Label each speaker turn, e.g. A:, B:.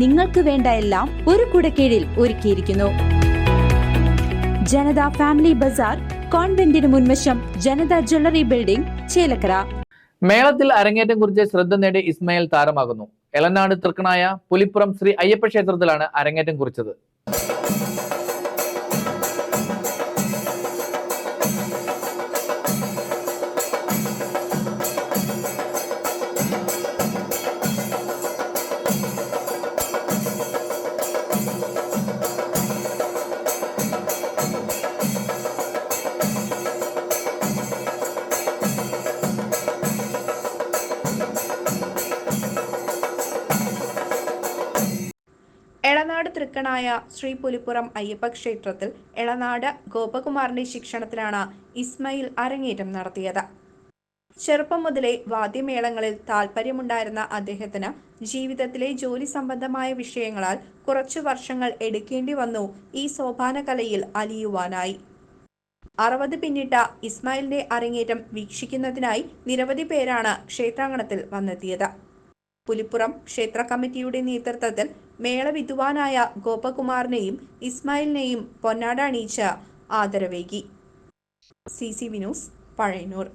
A: നിങ്ങൾക്ക് വേണ്ട എല്ലാം ഒരു കുടക്കീഴിൽ ഒരുക്കിയിരിക്കുന്നു. ജനത ഫാമിലി ബസാർ കോൺവെന്റിന് മുൻവശം ജനത ജ്വല്ലറി ബിൽഡിംഗ് ചേലക്കര.
B: മേളത്തിൽ അരങ്ങേറ്റം കുറിച്ച് ശ്രദ്ധ നേടി ഇസ്മയിൽ താരമാകുന്നു. എളനാട് തൃക്കണായ പുലിപ്പുറം ശ്രീ അയ്യപ്പ ക്ഷേത്രത്തിലാണ് അരങ്ങേറ്റം കുറിച്ചത്.
C: എളനാട് തൃക്കണായ ശ്രീ പുലിപ്പുറം അയ്യപ്പ ക്ഷേത്രത്തിൽ എളനാട് ഗോപകുമാറിന്റെ ശിക്ഷണത്തിലാണ് ഇസ്മയിൽ അരങ്ങേറ്റം നടത്തിയത്. ചെറുപ്പം മുതലേ വാദ്യമേളങ്ങളിൽ താല്പര്യമുണ്ടായിരുന്ന അദ്ദേഹത്തിന് ജീവിതത്തിലെ ജോലി സംബന്ധമായ വിഷയങ്ങളാൽ കുറച്ചു വർഷങ്ങൾ എടുക്കേണ്ടി വന്നു ഈ സോപാന കലയിൽ അലിയുവാനായി. അറുപത് പിന്നിട്ട ഇസ്മായിലിന്റെ അരങ്ങേറ്റം വീക്ഷിക്കുന്നതിനായി നിരവധി പേരാണ് ക്ഷേത്രാങ്കണത്തിൽ വന്നെത്തിയത്. പുലിപ്പുറം ക്ഷേത്ര കമ്മിറ്റിയുടെ നേതൃത്വത്തിൽ മേള വിദ്വാനായ ഗോപകുമാറിനെയും ഇസ്മായിലിനെയും പൊന്നാട അണിയിച്ച് ആദരവേകി. C C Vinu's Pazhayannur.